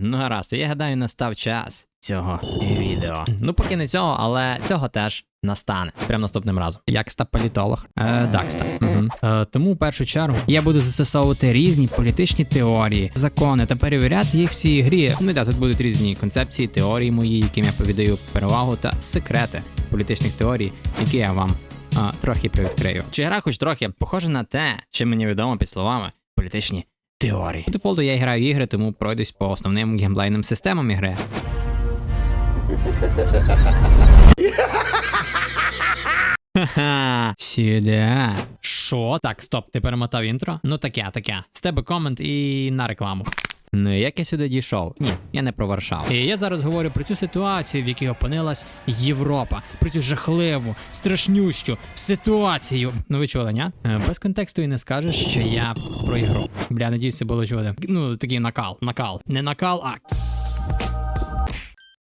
Ну гаразд, я гадаю, настав час цього відео. Ну, поки не цього, але цього теж настане. Прям наступним разом. Як ста політолог. Е, Дакста. Угу. Е, тому в першу чергу я буду застосовувати різні політичні теорії, закони та перевіряти їх в цій грі. Ну да, тут будуть різні концепції, теорії мої, яким я повідаю перевагу, та секрети політичних теорій, які я вам а, трохи привідкрию. Чи гра хоч трохи похожа на те, що мені відомо під словами політичні теорії. По дефолту я граю ігри, тому пройдусь по основним геймплейним системам ігри. Ха-ха, сюди. Що? Так, стоп, ти перемотав інтро? Ну таке, таке. З тебе комент і на рекламу. Ну і як я сюди дійшов? Ні, я не про Варшаву. І я зараз говорю про цю ситуацію, в якій опинилась Європа, про цю жахливу, страшнющу ситуацію. Ну ви чули, ня? Е, Без контексту і не скажеш, що я про ігру. Бля, надіюсь, це було чути. Ну, такий накал, накал. Не накал, а.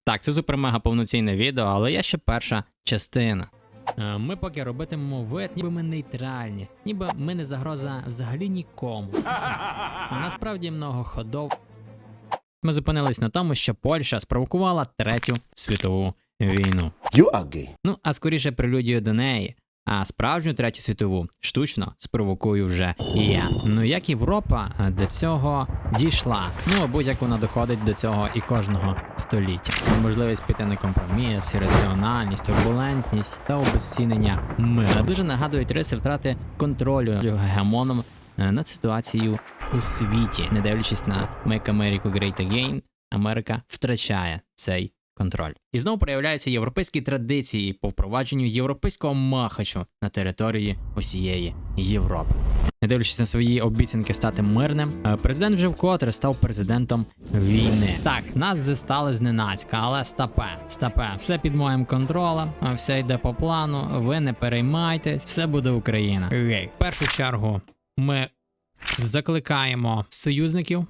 Так, це супер-мега повноцінне відео, але є ще перша частина. Е, Ми поки робитимемо вид, ніби ми нейтральні, ніби ми не загроза взагалі нікому. А насправді много ходов. Ми зупинились на тому, що Польща спровокувала третю світову війну. You are gay. Ну, а скоріше прелюдію до неї. А справжню третю світову штучно спровокую вже я. Ну як Європа е, до цього дійшла? Ну або як вона доходить до цього і кожного століття. Можливість піти на компроміс, ірраціональність, турбулентність та обезцінення миру дуже нагадують риси втрати контролю гегемоном е, над ситуацією у світі, не дивлячись на Make America Great Again, Америка втрачає цей контроль. І знову проявляються європейські традиції по впровадженню європейського махачу на території усієї Європи. Не дивлячись на свої обіцянки стати мирним, е, президент вже вкотре став президентом війни. Так, нас застали зненацька, але стапе, стапе, все під моїм контролем, а все йде по плану. Ви не переймайтесь, все буде Україна. Гей. В першу чергу ми закликаємо союзників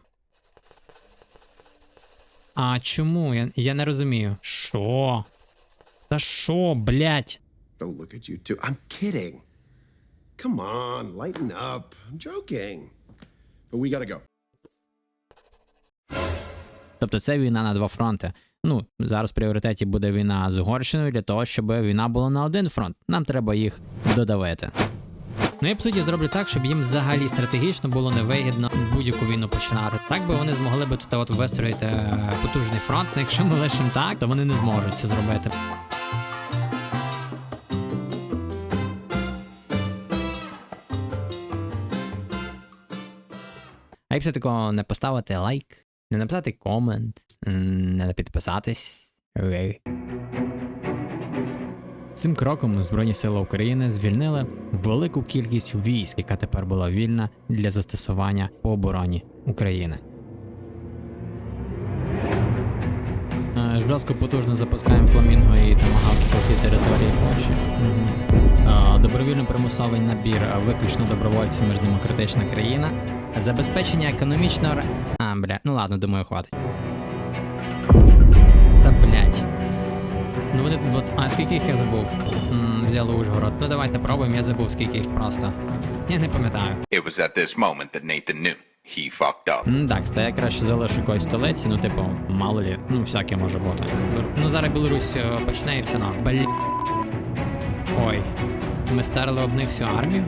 а чому? Я, я не розумію. Що? Та що, блять? Don't look at you too. I'm kidding. Come on, lighten up. I'm joking. But we gotta go. Тобто це війна на два фронти. Ну, зараз в пріоритеті буде війна з Угорщиною для того, щоб війна була на один фронт. Нам треба їх додавити. Ну, я по суті зроблю так, щоб їм взагалі стратегічно було невигідно будь-яку війну починати. Так би вони змогли би тут от вистроїти е, потужний фронт. Ну, якщо ми лишимо так, то вони не зможуть це зробити. А якщо такого не поставити лайк, не написати комент, не підписатись. Цим кроком Збройні Сили України звільнили велику кількість військ, яка тепер була вільна для застосування по обороні України. Е, Жорстко потужно запускаємо фламінго і тамагавки по всій території Польщі. Е, Добровільно примусовий набір виключно добровольців між демократична країна. Забезпечення економічного. А, бля, ну ладно, думаю, хватить. Та блять. Ну вони тут. А, скільки їх я забув? М, взяли Ужгород. Ну давайте пробуємо, я забув, скільки їх просто. Я не пам'ятаю. It was at this moment that Nathan knew he fucked up. М, Так, ста я краще залишу якоїсь столиці, ну типу, мало лі, ну всяке може бути. Бер- Ну зараз Білорусь е, почне і все норм. Бля. Ой. Ми старили об них всю армію?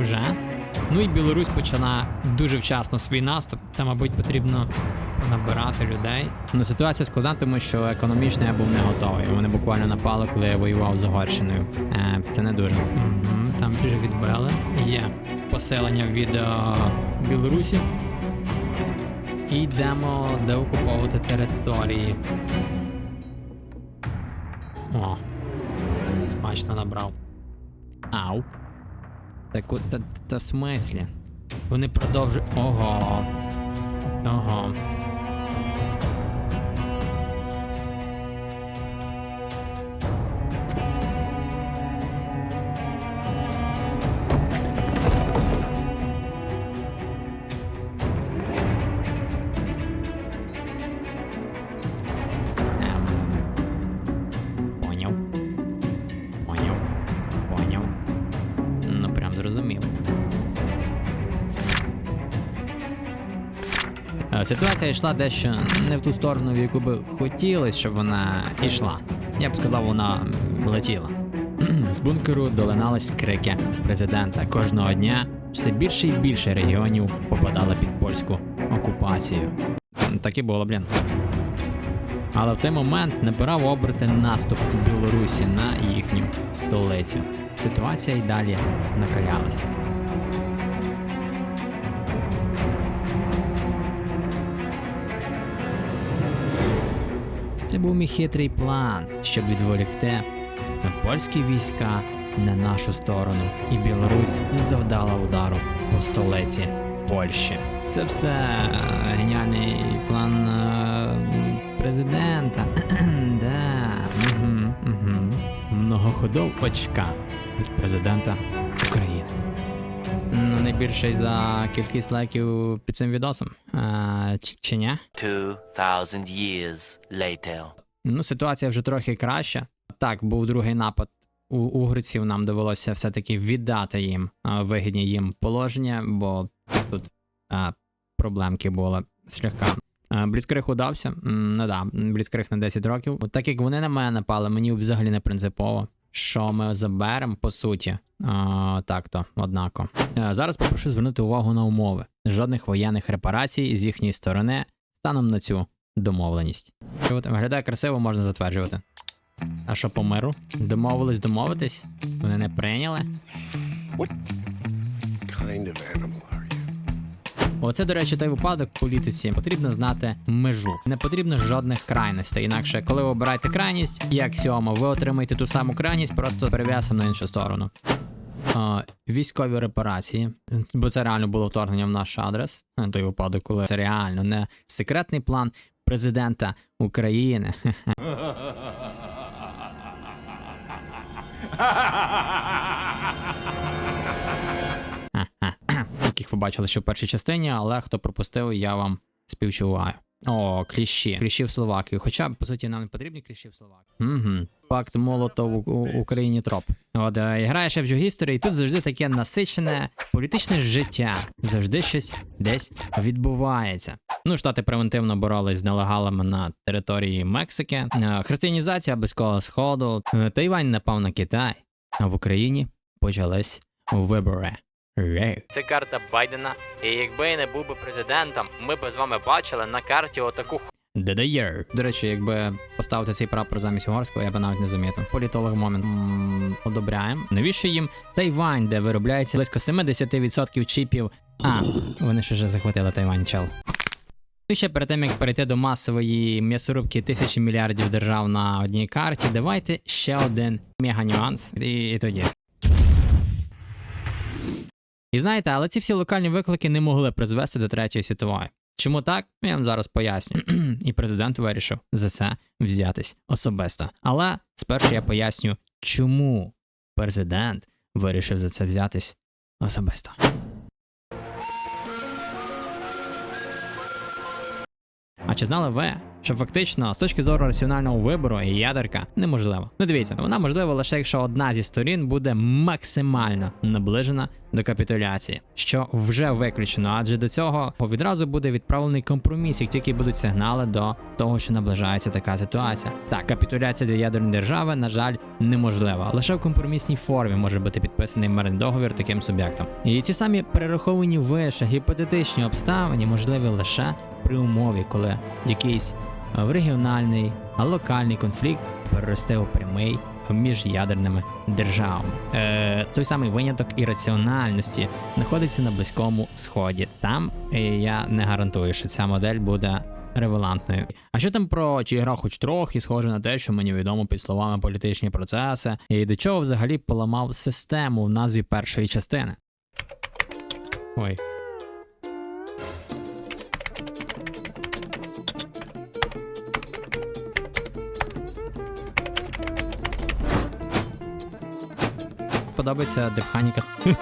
Уже? Ну і Білорусь почала дуже вчасно свій наступ. Та, мабуть, потрібно набирати людей. Ну, ситуація складна, тому що економічно я був не готовий. Вони буквально напали, коли я воював з Угорщиною. Е, це не дуже. Угу, там вже відбили. Є поселення від е, Білорусі. І йдемо деокуповувати території. О, смачно набрав. Ау. Так от, та, та в смислі? Вони продовжують. Ого. Ого. Ситуація йшла дещо не в ту сторону, в яку би хотілося, щоб вона йшла. Я б сказав, вона летіла. З бункеру долинались крики президента. Кожного дня все більше і більше регіонів попадали під польську окупацію. Так і було, блін. Але в той момент набирав оберти наступ Білорусі на їхню столицю. Ситуація й далі накалялась. Це був мій хитрий план, щоб відволікти польські війська на нашу сторону, і Білорусь завдала удару по столиці Польщі. Це все е, геніальний план е, президента. да. Многоходовочка від президента. Ну, найбільше за кількість лайків під цим відосом. А, чи, чи ні? 2,000 years later. Ну, ситуація вже трохи краща. Так, був другий напад у угорців. Нам довелося все-таки віддати їм а, вигідні їм положення, бо тут а, проблемки були слегка. А, Бліцкриг удався. Ну да, Бліцкриг на 10 років. От Так як вони на мене напали, мені взагалі не принципово. Що ми заберемо, по суті, так то, однако. Е, Зараз попрошу звернути увагу на умови. Жодних воєнних репарацій з їхньої сторони станом на цю домовленість. От виглядає красиво, можна затверджувати. А що по миру? Домовились домовитись? Вони не прийняли. Kind of animal? Оце, до речі, той випадок в політиці. Потрібно знати межу. Не потрібно жодних крайностей. Інакше, коли ви обираєте крайність, як сьомо, ви отримаєте ту саму крайність, просто перев'язану на іншу сторону. А, військові репарації, бо це реально було вторгнення в наш адрес. Е, Той випадок, коли це реально не секретний план президента України. бачили ще в першій частині, але хто пропустив, я вам співчуваю. О, кліщі. Кліщі в Словакії. Хоча, по суті, нам не потрібні кліщі в Словакії. Угу. Факт молотов у Україні троп. От е, граєш в History, і тут завжди таке насичене політичне життя. Завжди щось десь відбувається. Ну, штати превентивно боролись з нелегалами на території Мексики. Е, Християнізація близького сходу. Е, Тайвань напав на Китай. А в Україні почались вибори. Це карта Байдена, і якби я не був би президентом, ми б з вами бачили на карті отаку х... DDR. До речі, якби поставити цей прапор замість угорського, я б навіть не замітив. Політолог момент м, одобряємо. Навіщо їм Тайвань, де виробляється близько 70% чіпів. А, вони ж вже захватили Тайвань, чел. І ще перед тим, як перейти до масової м'ясорубки тисячі мільярдів держав на одній карті, давайте ще один мега нюанс. І, і тоді. І знаєте, але ці всі локальні виклики не могли призвести до третьої світової. Чому так? Я вам зараз поясню. І президент вирішив за це взятись особисто. Але спершу я поясню, чому президент вирішив за це взятись особисто. А чи знали ви, що фактично з точки зору раціонального вибору ядерка неможлива? Ну дивіться, вона можлива лише якщо одна зі сторін буде максимально наближена до капітуляції, що вже виключено, адже до цього відразу буде відправлений компроміс, як тільки будуть сигнали до того, що наближається така ситуація. Так, капітуляція для ядерної держави, на жаль, неможлива. Лише в компромісній формі може бути підписаний мирний договір таким суб'єктом. І ці самі перераховані вище гіпотетичні обставини можливі лише при умові, коли якийсь е, регіональний, а локальний конфлікт переросте у прямий між ядерними державами. Е, той самий виняток ірраціональності знаходиться на близькому сході. Там е, я не гарантую, що ця модель буде. Ревелантною. А що там про чи гра хоч трохи схоже на те, що мені відомо під словами політичні процеси, і до чого взагалі поламав систему в назві першої частини? Ой, подобається депханіка.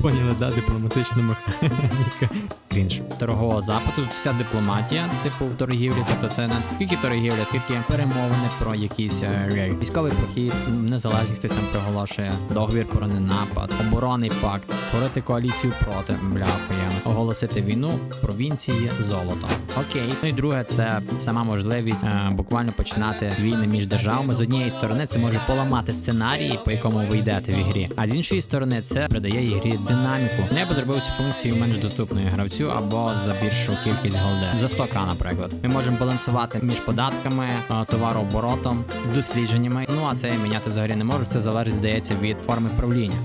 Поняли, да, дипломатична механіка. Крінж торгового запиту. Вся дипломатія, типу в торгівлі. Тобто це не скільки торгівля, скільки перемовини про якийсь е, військовий прохід, незалежність хтось там приголошує, договір про ненапад, оборонний пакт, створити коаліцію проти бляхуя, оголосити війну, провінції, золото. Окей. Ну і друге, це сама можливість е, буквально починати війни між державами. З однієї сторони, це може поламати сценарії, по якому ви йдете в ігрі. А з іншої сторони, це придає ігрі динаміку. Ну, Я зробив цю функцію менш доступною гравцю або за більшу кількість голди. За 100к, наприклад. Ми можемо балансувати між податками, товарооборотом, дослідженнями. Ну а це міняти взагалі не можу. Це залежить, здається, від форми правління.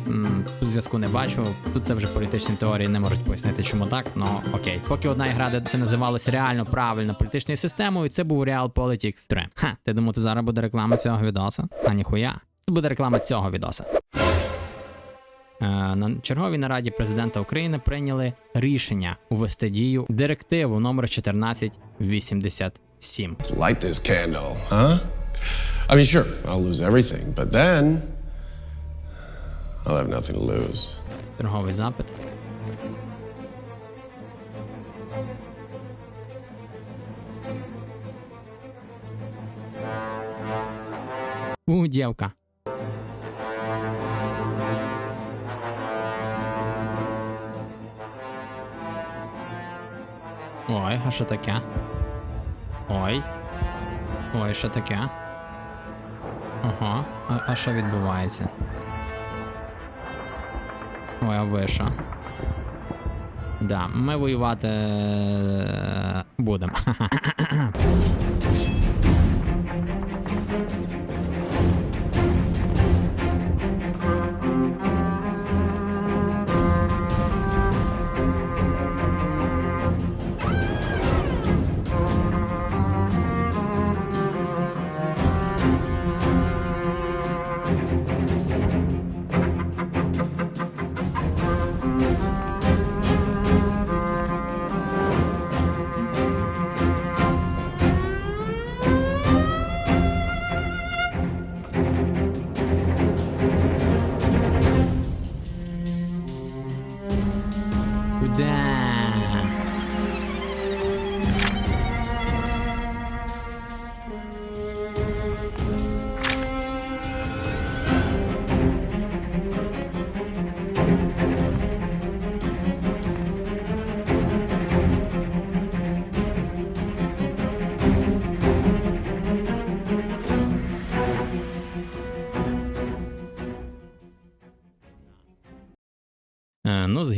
Тут зв'язку не бачу. Тут це вже політичні теорії не можуть пояснити, чому так. Ну окей. Поки одна ігра, де це називалось реально правильно політичною системою, це був Realpolitics 3. Ха, ти думав, ти зараз буде реклама цього відоса? А ніхуя. Тут буде реклама цього відоса. Е, На черговій нараді президента України прийняли рішення увести дію директиву номер 1487. Light this candle, huh? I mean, sure, I'll lose everything, but then I'll have nothing to lose. Торговий запит. У, дівка. Ой, а що таке? Ой. Ой, що таке? Ага, а, що відбувається? Ой, а ви що? Да, ми воювати е, будемо.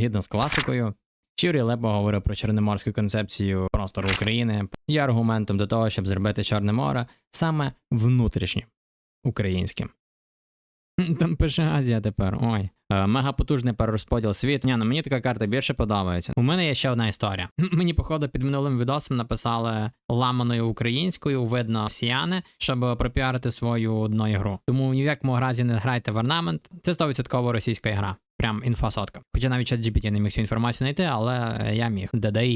Згідно з класикою, Юрій Лепо говорив про чорноморську концепцію простору України є аргументом до того, щоб зробити Чорне море саме внутрішнім українським. Там пише Азія тепер. Ой. Е, Мегапотужний перерозподіл світу. Ні, ну мені така карта більше подобається. У мене є ще одна історія. Мені, походу, під минулим відосом написали ламаною українською, видно сіяни, щоб пропіарити свою одну ігру. Тому ні в якому разі не грайте в орнамент. Це 100% російська гра. Прям інфа сотка. Хоча навіть чат GPT не міг цю інформацію знайти, але я міг. ДДІ.